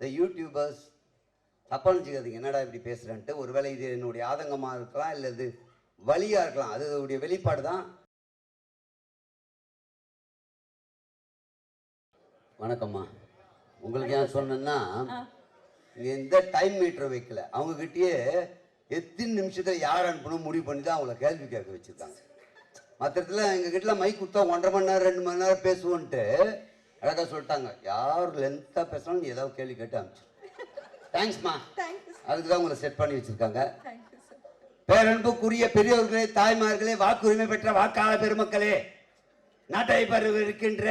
இந்த யூடியூபர்ஸ் தப்பா நினச்சிக்காதீங்க என்னடா இப்படி பேசுகிறேன்ட்டு ஒருவேளை இது என்னுடைய ஆதங்கமாக இருக்கலாம் இல்லை இது வலியாக இருக்கலாம். அது அதோடைய வெளிப்பாடு தான். வணக்கம்மா. உங்களுக்கு ஏன் சொன்னேன்னா எந்த டைம் மீட்டர் வைக்கல. அவங்ககிட்டயே எத்தனை நிமிஷத்தில் யார் அனுப்பணும் முடிவு பண்ணி தான் அவங்கள கேள்வி கேட்க வச்சுருக்காங்க. மற்ற இடத்துல எங்கள் கிட்ட மைக் கொடுத்தா ஒன்றரை மணி நேரம் ரெண்டு மணி நேரம் பேசுவோன்ட்டு அழகாக சொல்லிட்டாங்க. யார் லென்த்தாக பேசணும் நீ ஏதாவது கேள்வி கேட்டு அனுப்பிச்சு. தேங்க்ஸ்மா அதுக்கு தான் உங்களை செட் பண்ணி வச்சுருக்காங்க. பேரன்புக்குரிய பெரியவர்களே தாய்மார்களே வாக்குரிமை பெற்ற வாக்காள பெருமக்களே நாட்டை இருக்கின்ற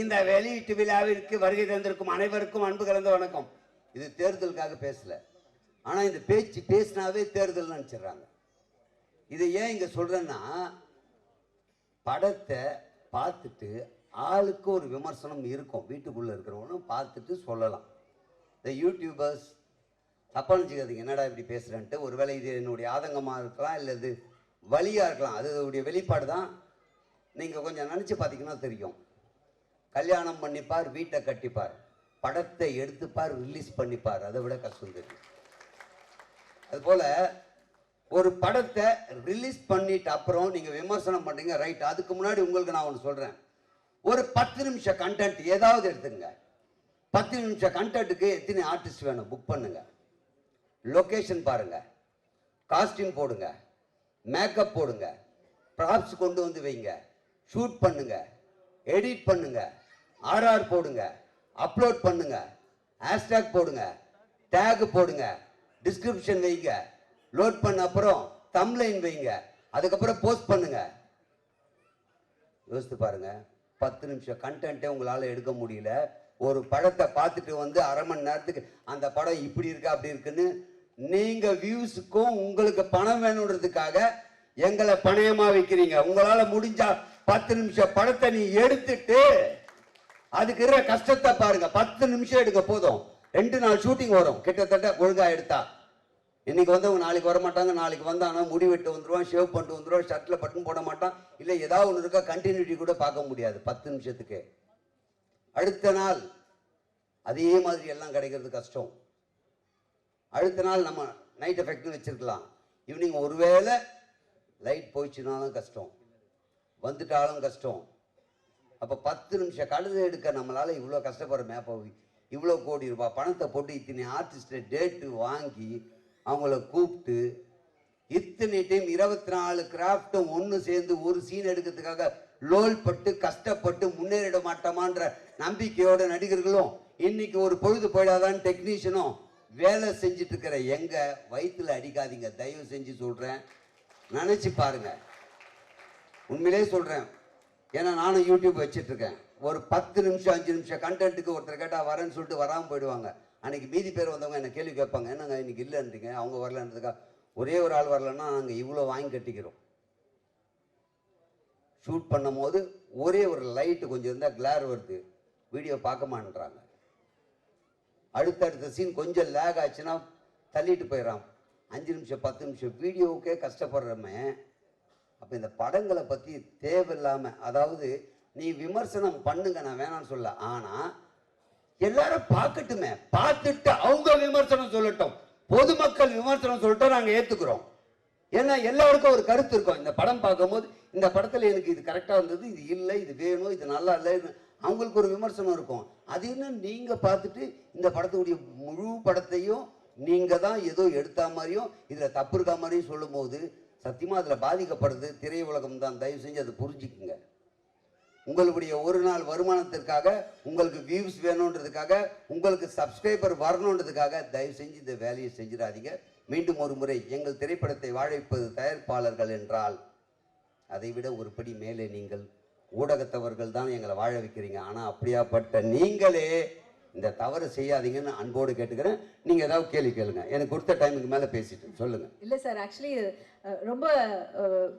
இந்த வெளியீட்டு விழாவிற்கு வருகை தந்திருக்கும் அனைவருக்கும் அன்பு கலந்த வணக்கம். இது தேர்தலுக்காக பேசல. ஆனா இந்த பேச்சு பேசினாவே தேர்தல் நினைச்சிடுறாங்க. இதை ஏன் இங்க சொல்றேன்னா படத்தை பார்த்துட்டு ஆளுக்கு ஒரு விமர்சனம் இருக்கும். வீட்டுக்குள்ளே இருக்கிறவனும் பார்த்துட்டு சொல்லலாம். இந்த யூடியூபர்ஸ் தப்பா நினச்சிக்காதீங்க என்னடா இப்படி பேசுகிறேன்ட்டு ஒருவேளை இது என்னுடைய ஆதங்கமாக இருக்கலாம் இல்லை இது வழியாக இருக்கலாம். அது அதோடைய வெளிப்பாடு தான். நீங்கள் கொஞ்சம் நினச்சி பார்த்தீங்கன்னா தெரியும். கல்யாணம் பண்ணிப்பார் வீட்டை கட்டிப்பார். படத்தை எடுத்துப்பார் ரிலீஸ் பண்ணிப்பார். அதை விட கஷ்டம் தெரியும் அதுபோல் ஒரு படத்தை ரிலீஸ் பண்ணிட்டு அப்புறம் நீங்கள் விமர்சனம் பண்ணுறீங்க ரைட் அதுக்கு முன்னாடி உங்களுக்கு நான் ஒன்று சொல்கிறேன் பத்து நிமிஷம் கண்டென்ட் ஏதாவது எடுத்துங்க பத்து நிமிஷம் கண்டென்ட்டுக்கு எத்தனை ஆர்டிஸ்ட் வேணும்? புக் பண்ணுங்க. லொக்கேஷன் பாருங்க. காஸ்டியூம் போடுங்க. மேக்கப் போடுங்க. ப்ராப்ஸ் கொண்டு வந்து வைங்க. ஷூட் பண்ணுங்க. எடிட் பண்ணுங்க. ஆர்ஆர் போடுங்க. அப்லோட் பண்ணுங்க. ஹேஷ்டேக் போடுங்க. டேக் போடுங்க. டிஸ்கிரிப்ஷன் வைங்க. லோட் பண்ண அப்புறம் தம்லைன் வைங்க. அதுக்கப்புறம் போஸ்ட் பண்ணுங்க. யோசித்து பாருங்கள் பத்து நிமிஷம் கண்டென்ட்டே உங்களால் எடுக்க முடியல. ஒரு படத்தை பார்த்துட்டு வந்து அரை மணி நேரத்துக்கு அந்த படம் இப்படி இருக்கு அப்படி இருக்குன்னு நீங்கள் வியூஸுக்கும் உங்களுக்கு பணம் வேணுன்றதுக்காக எங்களை பணயமாக வைக்கிறீங்க. உங்களால் முடிஞ்சா பத்து நிமிஷம் படத்தை நீ எடுத்துட்டு அதுக்கு இருக்கிற கஷ்டத்தை பாருங்க. பத்து நிமிஷம் எடுக்க போதும். ரெண்டு நாள் ஷூட்டிங் வரும். கிட்டத்தட்ட ஒழுங்காக எடுத்தா. இன்னைக்கு வந்தவங்க நாளைக்கு வர மாட்டாங்க நாளைக்கு வந்தானா முடி வெட்டு வந்துருவான் ஷேவ் பண்ணிட்டு வந்துருவான் ஷர்ட்டில் பட்டன் போட மாட்டான். இல்லை ஏதாவது ஒன்று இருக்கா கண்டினியூட்டி கூட பார்க்க முடியாது பத்து நிமிஷத்துக்கு. அடுத்த நாள் அதே மாதிரி எல்லாம் கிடைக்கிறது கஷ்டம். அடுத்த நாள் நம்ம நைட் எஃபெக்ட்னு வச்சுருக்கலாம். ஈவினிங் ஒருவேளை லைட் போயிடுச்சுனாலும் கஷ்டம். வந்துட்டாலும் கஷ்டம். அப்போ பத்து நிமிஷம் கழுதை எடுக்க நம்மளால் இவ்வளோ கஷ்டப்படுற மேப்போ இவ்வளோ கோடி ரூபாய் பணத்தை போட்டு இத்தனை ஆர்டிஸ்ட்டை டேட்டு வாங்கி அவங்கள கூப்பிட்டு இத்தனை டைம் இருபத்தி நாலு கிராஃப்ட்டும் ஒன்று சேர்ந்து ஒரு சீன் எடுக்கிறதுக்காக லோல் பட்டு கஷ்டப்பட்டு முன்னேறிட மாட்டோமான்ற நம்பிக்கையோட நடிகர்களும் இன்னைக்கு ஒரு பொழுது போயிடாதான்னு டெக்னீஷியனும் வேலை செஞ்சுட்டு இருக்கிற எங்க வயிற்றுல அடிக்காதீங்க. தயவு செஞ்சு சொல்கிறேன் நினச்சி பாருங்க. உண்மையிலே சொல்கிறேன் ஏன்னா நானும் யூடியூப் வச்சுட்ருக்கேன் ஒரு பத்து நிமிஷம் அஞ்சு நிமிஷம் கண்டென்ட்டுக்கு ஒருத்தர் கேட்டால் வரேன்னு சொல்லிட்டு வராமல் போயிடுவாங்க. அன்றைக்கி மீதி பேர் வந்தவங்க என்ன கேள்வி கேட்பாங்க என்னங்க இன்றைக்கி இல்லைன்றீங்க? அவங்க வரலன்றதுக்கா? ஒரே ஒரு ஆள் வரலன்னா நாங்கள் இவ்வளோ வாங்கி கட்டிக்கிறோம். ஷூட் பண்ணும் போது ஒரே ஒரு லைட்டு கொஞ்சம் இருந்தால் கிளார் வருது. வீடியோ பார்க்க மாட்டேன்றாங்க அடுத்தடுத்த சீன் கொஞ்சம் லேக் ஆச்சுன்னா தள்ளிட்டு போயிடறான். அஞ்சு நிமிஷம் பத்து நிமிஷம் வீடியோவுக்கே கஷ்டப்படுறோமே. அப்போ இந்த படங்களை பற்றி தேவையில்லாமல் அதாவது நீ விமர்சனம் பண்ணுங்க நான் வேணாம்னு சொல்ல ஆனால் எல்லாரும் பார்க்கட்டுமே. பார்த்துட்டு அவங்க விமர்சனம் சொல்லட்டும். பொதுமக்கள் விமர்சனம் சொல்லட்டும் நாங்கள் ஏற்றுக்கிறோம் ஏன்னா எல்லாருக்கும் ஒரு கருத்து இருக்கும். இந்த படம் பார்க்கும்போது இந்த படத்தில் எனக்கு இது கரெக்டாக இருந்தது இது இல்லை இது வேணும் இது நல்லா இல்லை அவங்களுக்கு ஒரு விமர்சனம் இருக்கும். அது என்ன நீங்கள் பார்த்துட்டு இந்த படத்துடைய முழு படத்தையும் நீங்கள் தான் ஏதோ எடுத்த மாதிரியும் இதில் தப்பு இருக்கா மாதிரியும் சொல்லும்போது சத்தியமாக அதில் பாதிக்கப்படுறது திரையுலகம் தான். தயவு செஞ்சு அதை புரிஞ்சுக்குங்க. உங்களுடைய ஒரு நாள் வருமானத்திற்காக உங்களுக்கு வியூஸ் வேணுன்றதுக்காக உங்களுக்கு சப்ஸ்கிரைபர் வரணுன்றதுக்காக தயவு செஞ்சு இந்த வேலையை செஞ்சிடாதீங்க. மீண்டும் ஒரு முறை எங்கள் திரைப்படத்தை வாழ வைப்பது தயாரிப்பாளர்கள் என்றால் அதை விட மேலே நீங்கள் ஊடகத்தவர்கள் தான் எங்களை வாழ வைக்கிறீங்க. ஆனால் அப்படியாப்பட்ட நீங்களே இந்த தவறு செய்யாதீங்கன்னு அன்போடு கேட்டுக்கிறேன். நீங்கள் ஏதாவது கேள்வி கேளுங்க. எனக்கு கொடுத்த டைமுக்கு மேலே பேசிட்டு சொல்லுங்கள் இல்லை சார் ஆக்சுவலி ரொம்ப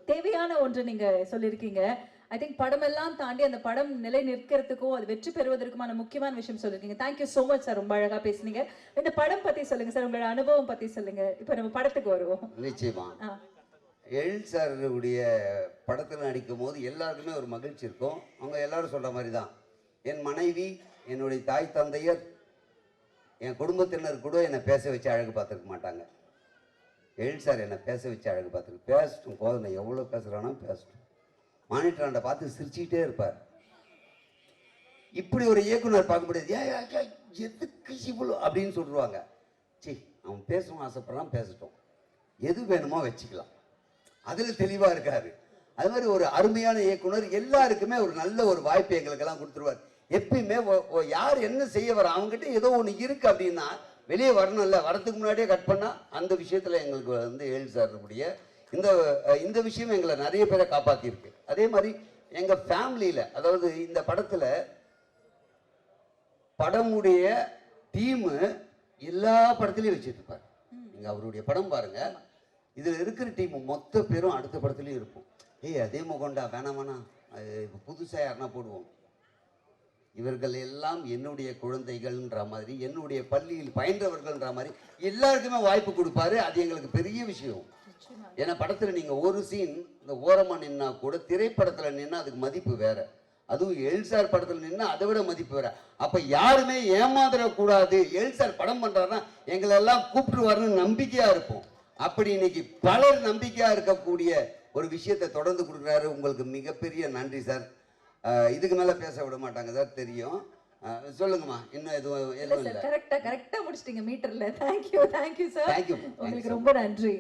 தேவையான ஒன்று நீங்கள் சொல்லியிருக்கீங்க. ஐ திங்க் படமெல்லாம் தாண்டி அந்த படம் நிலை நிற்கிறதுக்கும் அது வெற்றி பெறுவதற்குமான முக்கியமான விஷயம் சொல்லியிருக்கீங்க. தேங்க்யூ ஸோ மச் சார் ரொம்ப அழகா பேசுனீங்க. இந்த படம் பத்தி சொல்லுங்க சார் உங்களோட அனுபவம் பத்தி சொல்லுங்க. இப்போ நம்ம படத்துக்கு வருவோம். நிச்சயமா. எல் சாருடைய படத்தில் நடிக்கும் போது எல்லாருக்குமே ஒரு மகிழ்ச்சி இருக்கும். அவங்க எல்லாரும் சொல்கிற மாதிரி தான் என் மனைவி என்னுடைய தாய் தந்தையர் என் குடும்பத்தினர் கூட என்னை பேச வச்சு அழகு பார்த்துருக்க மாட்டாங்க. எழில் சார் என்னை பேச வச்சு அழகு பார்த்துருக்கு பேசட்டும் கோதனை எவ்வளோ பேசுகிறானோ பேசட்டும். மானிட்டராண்ட பார்த்து சிரிச்சுக்கிட்டே இருப்பார். இப்படி ஒரு இயக்குனர் பார்க்க முடியாது ஏ எதுக்கு இவ்வளோ? அப்படின்னு சொல்லுவாங்க சரி அவன் பேசணும் ஆசைப்படுறான் பேசட்டும். எது வேணுமோ வச்சுக்கலாம். அதில் தெளிவாக இருக்காரு. அது மாதிரி ஒரு அருமையான இயக்குனர் எல்லாருக்குமே ஒரு நல்ல ஒரு வாய்ப்பு எங்களுக்கெல்லாம் கொடுத்துருவார். எப்பயுமே யார் என்ன செய்ய வர அவங்ககிட்ட ஏதோ ஒன்று இருக்கு அப்படின்னா வெளியே வரணும்ல வரதுக்கு முன்னாடியே கட் பண்ணால் அந்த விஷயத்தில் எங்களுக்கு வந்து ஏழு சார்புடைய இந்த இந்த விஷயம் எங்களை நிறைய பேரை காப்பாற்றிருக்கு அதே மாதிரி எங்கள் ஃபேமிலியில் அதாவது இந்த படத்தில் படமுடைய டீமு எல்லா படத்துலையும் வச்சுருப்பார். நீங்கள் அவருடைய படம் பாருங்க. இதில் இருக்கிற டீம் மொத்த பேரும் அடுத்த படத்துலையும் இருப்போம். ஏய் அதே முகண்டா வேணாம் வேணாம் இப்போ புதுசாக யாருன்னா போடுவோம். இவர்கள் எல்லாம் என்னுடைய குழந்தைகள்ன்ற மாதிரி என்னுடைய பள்ளியில் பயின்றவர்கள்ன்ற மாதிரி எல்லாருக்குமே வாய்ப்பு கொடுப்பாரு. அது எங்களுக்கு பெரிய விஷயம். ஏன்னா படத்துல நீங்க ஒரு சீன் இந்த ஓரமா நின்னா கூட திரைப்படத்துல நின்னா அதுக்கு மதிப்பு வேற. அதுவும் எல்சார் படத்துல நின்னா அதை விட மதிப்பு வேற. அப்ப யாருமே ஏமாந்துடக்கூடாது. எல்சார் படம் பண்றாருன்னா எங்களை எல்லாம் கூப்பிட்டுருவாருன்னு நம்பிக்கையா இருப்போம். அப்படி இன்னைக்கு பலர் நம்பிக்கையா இருக்கக்கூடிய ஒரு விஷயத்தை தொடர்ந்து கொடுக்குறாரு. உங்களுக்கு மிகப்பெரிய நன்றி சார். இதுக்கு மேல பேச விட மாட்டாங்க சார். தெரியும். சொல்லுங்கம்மா. இன்னும் எதுவும் எதுவும் இல்லை கரெக்டா கரெக்டா முடிச்சிட்டீங்க மீட்டர்ல thank you thank you sir thank you உங்களுக்கு ரொம்ப நன்றி.